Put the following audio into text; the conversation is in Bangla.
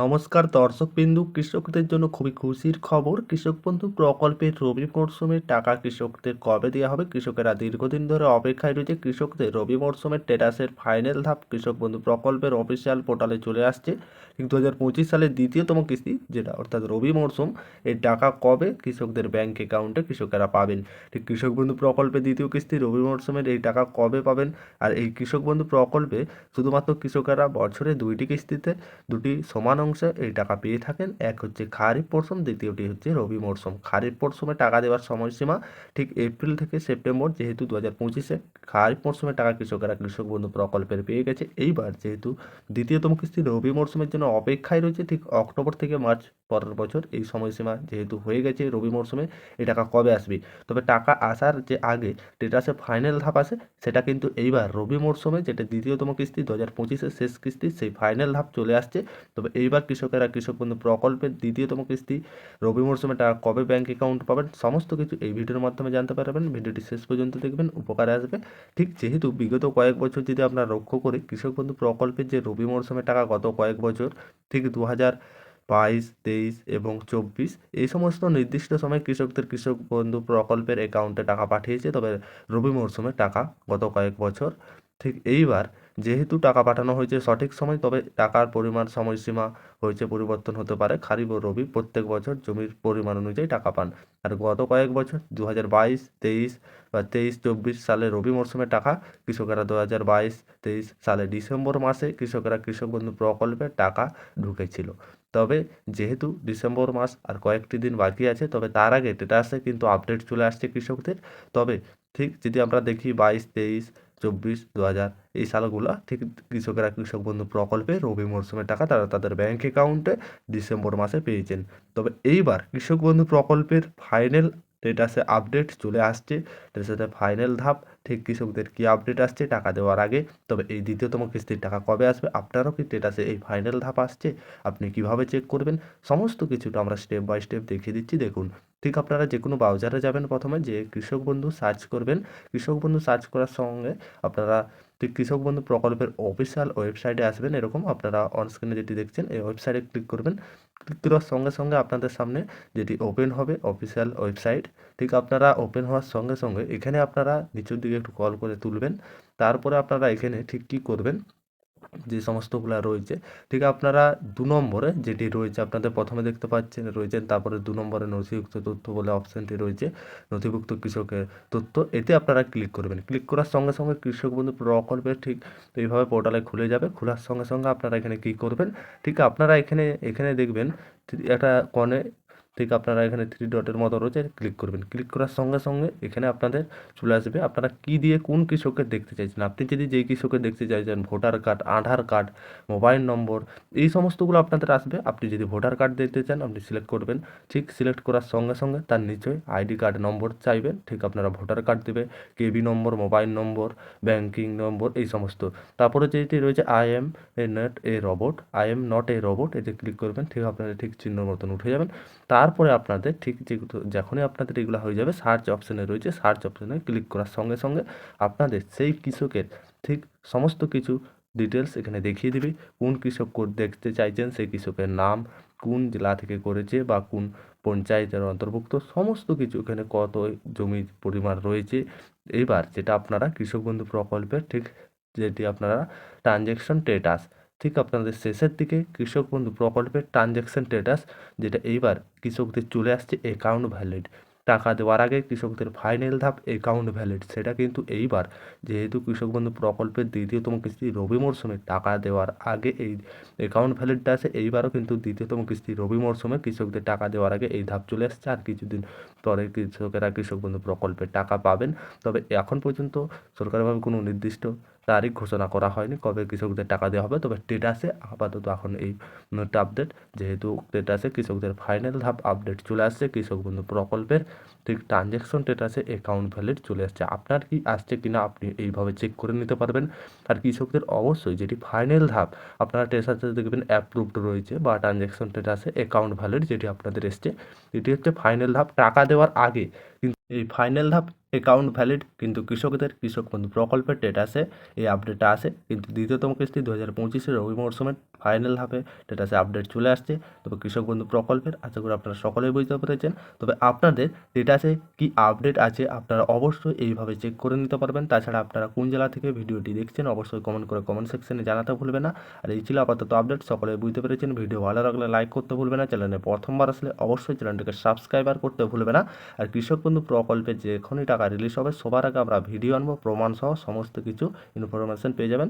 নমস্কার দর্শকবিন্দু কৃষকদের জন্য খুবই খুশির খবর। কৃষক বন্ধু প্রকল্পের রবি মরশুমের টাকা কৃষকদের কবে দেওয়া হবে? কৃষকেরা দীর্ঘদিন ধরে অপেক্ষায় রয়েছে। কৃষকদের রবি মরশুমের টেটাসের ফাইনাল ধাপ কৃষক বন্ধু প্রকল্পের অফিসিয়াল পোর্টালে চলে আসছে। দু হাজার পঁচিশ সালের দ্বিতীয়তম কিস্তি, যেটা অর্থাৎ রবি মরশুম এই টাকা কবে কৃষকদের ব্যাংক অ্যাকাউন্টে কৃষকেরা পাবেন? ঠিক কৃষক বন্ধু প্রকল্পের দ্বিতীয় কিস্তি রবি মরশুমের এই টাকা কবে পাবেন? আর এই কৃষক বন্ধু প্রকল্পে শুধুমাত্র কৃষকেরা বছরে দুইটি কিস্তিতে, দুটি সমান অংশে, এই টাকা পেয়ে থাকেন। এক হচ্ছে খারিফ মরশুম দ্বিতীয়টি হচ্ছে রবি মরশুম খারিফ মরশুমে টাকা দেওয়ার সময়সীমা ঠিক এপ্রিল থেকে সেপ্টেম্বর, যেহেতু দু হাজার পঁচিশে খারিফ মরশুমে টাকা কৃষকেরা কৃষক বন্ধু প্রকল্পের পেয়ে গেছে। এইবার যেহেতু দ্বিতীয়তম কিস্তি রবি মরশুমের জন্য অপেক্ষায় রয়েছে, ঠিক অক্টোবর থেকে মার্চ পরের বছর এই সময়সীমা যেহেতু হয়ে গেছে রবি মরশুমে এই টাকা কবে আসবে? তবে টাকা আসার যে আগে টেটাসে ফাইনাল ধাপ আসে সেটা কিন্তু এইবার রবি মরশুমে যেটা দ্বিতীয়তম কিস্তি, দু হাজার পঁচিশের শেষ কিস্তি, সেই ফাইনাল ধাপ চলে আসছে। তবে এইবার কৃষকেরা, কৃষক বন্ধু প্রকল্পের দ্বিতীয়তম কিস্তি, রবি মরশুমে টাকা কবে ব্যাংক অ্যাকাউন্ট পাবেন, সমস্ত কিছু এই ভিডিওর মাধ্যমে জানতে পারবেন। ভিডিওটি শেষ পর্যন্ত দেখবেন, উপকারে আসবে। ঠিক যেহেতু বিগত কয়েক বছর যদি আমরা লক্ষ্য করি, কৃষক বন্ধু প্রকল্পের যে রবি মরশুমে টাকা গত কয়েক বছর, ঠিক দু হাজার বাইশ, তেইশ এবং চব্বিশ। এই সমস্ত নির্দিষ্ট সময় কৃষকদের কৃষক বন্ধু প্রকল্পের অ্যাকাউন্টে টাকা পাঠিয়েছে। তবে রবি মরশুমে টাকা গত কয়েক বছর, ঠিক এইবার যেহেতু টাকা পাঠানো হয়েছে সঠিক সময়, তবে টাকার পরিমাণ সময়সীমা হয়েছে পরিবর্তন হতে পারে। খারিফ ও রবি প্রত্যেক বছর জমির পরিমাণ অনুযায়ী টাকা পান। আর গত কয়েক বছর দু হাজার বাইশ, তেইশ বা তেইশ চব্বিশ সালে রবি মরশুমে টাকা, কৃষকেরা দু হাজার বাইশ, তেইশ সালে ডিসেম্বর মাসে কৃষকেরা কৃষক বন্ধু প্রকল্পে টাকা ঢুকেছিল। তবে যেহেতু ডিসেম্বর মাস আর কয়েকটি দিন বাকি আছে, তবে তার আগে টেটাসে কিন্তু আপডেট চলে আসছে কৃষকদের। তবে ঠিক যদি আমরা দেখি বাইশ, তেইশ চব্বিশ দু হাজার এই সালগুলো ঠিক কৃষকেরা, কৃষক বন্ধু প্রকল্পে রবি মরশুমের টাকা তারা তাদের ব্যাংক অ্যাকাউন্টে ডিসেম্বর মাসে পেয়েছেন। তবে এইবার কৃষক বন্ধু প্রকল্পের ফাইনাল স্টেটাসে আপডেট চলে আসছে। এটার সাথে ফাইনাল ধাপ, ঠিক কৃষকদের কী আপডেট আসছে টাকা দেওয়ার আগে। তবে এই দ্বিতীয়তম কিস্তির টাকা কবে আসবে আপনারও কি স্টেটাসে এই ফাইনাল ধাপ আসছে? আপনি কীভাবে চেক করবেন? সমস্ত কিছুটা আমরা স্টেপ বাই স্টেপ দেখিয়ে দিচ্ছি। দেখুন ঠিক আপনারা যে কোনো ব্রাউজারে যাবেন প্রথমে, যে কৃষক বন্ধু সার্চ করবেন। কৃষক বন্ধু সার্চ করার সঙ্গে আপনারা কৃষক বন্ধু প্রকল্পের অফিসিয়াল ওয়েবসাইটে আসবেন। এরকম আপনারা অন স্ক্রিনে যেটি দেখছেন, এই ওয়েবসাইটে ক্লিক করবেন। ক্লিক করার সঙ্গে সঙ্গে আপনাদের সামনে যেটি ওপেন হবে অফিসিয়াল ওয়েবসাইট ঠিক আপনারা ওপেন হওয়ার সঙ্গে সঙ্গে এখানে আপনারা নিচের দিকে একটু কল করে তুলবেন। তারপরে আপনারা এখানে ঠিক কী করবেন? যে সমস্তগুলো রয়েছে, ঠিক আপনারা দু নম্বরে যেটি রয়েছে, আপনাদের প্রথমে দেখতে পাচ্ছেন রয়েছেন তারপরে দু নম্বরে নথিভুক্ত তথ্য বলে অপশানটি রয়েছে, নথিভুক্ত কৃষকের তথ্য, এতে আপনারা ক্লিক করবেন। ক্লিক করার সঙ্গে সঙ্গে কৃষক বন্ধু প্রকল্পের ঠিক এইভাবে পোর্টালে খুলে যাবে, খোলার সঙ্গে সঙ্গে আপনারা এখানে কী করবেন, ঠিক আপনারা এখানে এখানে দেখবেন একটা কনে ঠিক আপনারা এখানে থ্রি ডটের মতো রয়েছে ক্লিক করবেন। ক্লিক করার সঙ্গে সঙ্গে এখানে আপনাদের চলে আসবে, আপনারা কী দিয়ে কোন কৃষকের দেখতে চাইছেন? আপনি যদি যেই কৃষকের দেখতে চাইছেন voter card Aadhaar card mobile number এই সমস্তগুলো আপনাদের আসবে। আপনি যদি ভোটার কার্ড দিতে চান, আপনি সিলেক্ট করবেন। ঠিক সিলেক্ট করার সঙ্গে সঙ্গে তার নিচে আইডি কার্ড নম্বর চাইবেন। ঠিক আপনারা ভোটার কার্ড দেবে কেবি নম্বর মোবাইল নম্বর ব্যাংকিং নম্বর এই সমস্ত। তারপরে যেটি রয়েছে I am a not a robot I am not a robot এতে ক্লিক করবেন, ঠিক আপনাদের ঠিক চিহ্ন মতন উঠে যাবেন। তারপরে আপনাদের ঠিক যেগুলো যখনই আপনাদের এগুলো হয়ে যাবে সার্চ অপশানে রয়েছে সার্চ অপশানে ক্লিক করার সঙ্গে সঙ্গে আপনাদের সেই কৃষকের ঠিক সমস্ত কিছু ডিটেলস এখানে দেখিয়ে দিবে। কোন কৃষক দেখতে চাইছেন, সেই কৃষকের নাম, কোন জেলা থেকে করেছে বা কোন পঞ্চায়েতের অন্তর্ভুক্ত, সমস্ত কিছু এখানে কত জমির পরিমাণ রয়েছে। এবার যেটা আপনারা কৃষক বন্ধু প্রকল্পের ঠিক যেটি আপনারা ট্রানজ্যাকশন স্টেটাস ঠিক আপনাদের শেষের দিকে কৃষক বন্ধু প্রকল্পের ট্রানজ্যাকশন স্টেটাস যেটা এইবার কৃষকদের চলে আসছে অ্যাকাউন্ট ভ্যালিড টাকা দেওয়ার আগে কৃষকদের ফাইনাল ধাপ অ্যাকাউন্ট ভ্যালিড সেটা কিন্তু এইবার, যেহেতু কৃষক বন্ধু প্রকল্পের দ্বিতীয়তম কিস্তি রবি মরশুমে টাকা দেওয়ার আগে এই অ্যাকাউন্ট ভ্যালিডটা আছে, এইবারও কিন্তু দ্বিতীয়তম কিস্তি রবি মরশুমে কৃষকদের টাকা দেওয়ার আগে এই ধাপ চলে আসছে। আর কিছুদিন পরে কৃষকেরা কৃষক বন্ধু প্রকল্পের টাকা পাবেন। তবে এখন পর্যন্ত সরকারিভাবে কোনো নির্দিষ্ট তারিখ ঘোষণা করা হয়নি কবে কৃষকদের টাকা দেওয়া হবে, তবে স্টেটাসে আপাতত এখন এই আপডেট যেহেতু স্টেটাসে কৃষকদের ফাইনাল ধাপ আপডেট চলে আসছে, কৃষক বন্ধু প্রকল্পের ঠিক ট্রানজ্যাকশন স্টেটাসে অ্যাকাউন্ট ভ্যালিড চলে আসছে। আপনার কি আসছে কিনা আপনি এইভাবে চেক করে নিতে পারবেন। আর কৃষকদের অবশ্যই যেটি ফাইনাল ধাপ, আপনারা স্টেটাসে দেখবেন অ্যাপ্রুভড রয়েছে বা ট্রানজ্যাকশন স্টেটাসে অ্যাকাউন্ট ভ্যালিড যেটি আপনাদের এসছে, এটি হচ্ছে ফাইনাল ধাপ। টাকা দেওয়ার আগে কিন্তু এই ফাইনাল ধাপ অ্যাকাউন্ট ভ্যালিড কিন্তু কৃষকদের কৃষক বন্ধু প্রকল্পের ডেট আছে, এই আপডেটটা আছে, কিন্তু দ্বিতীয়তম কিস্তি দু হাজার পঁচিশের রবি মরশুমের ফাইনাল হবে স্টেটাসে আপডেট চলে আসছে। তবে কৃষক বন্ধু প্রকল্পের, আশা করি আপনারা সকলেই বুঝতে পেরেছেন। তবে আপনাদের স্টেটাসে কি আপডেট আছে, আপনারা অবশ্যই এইভাবে চেক করে নিতে পারবেন। তাছাড়া আপনারা কোন জেলা থেকে ভিডিওটি দেখছেন, অবশ্যই কমেন্ট করে কমেন্ট সেকশনে জানাতে ভুলবে না। আর এই ছিল আপাতত আপডেট সকলে বুঝতে পেরেছেন। ভিডিও ভালো লাগলে লাইক করতে ভুলবে না। চ্যানেলে প্রথমবার আসলে অবশ্যই চ্যানেলটিকে সাবস্ক্রাইবার করতে ভুলবে না। আর কৃষক বন্ধু প্রকল্পে যেখানেই টাকা রিলিজ হবে, সবার আগে আমরা ভিডিও আনব, প্রমাণ সহ সমস্ত কিছু ইনফরমেশন পেয়ে যাবেন।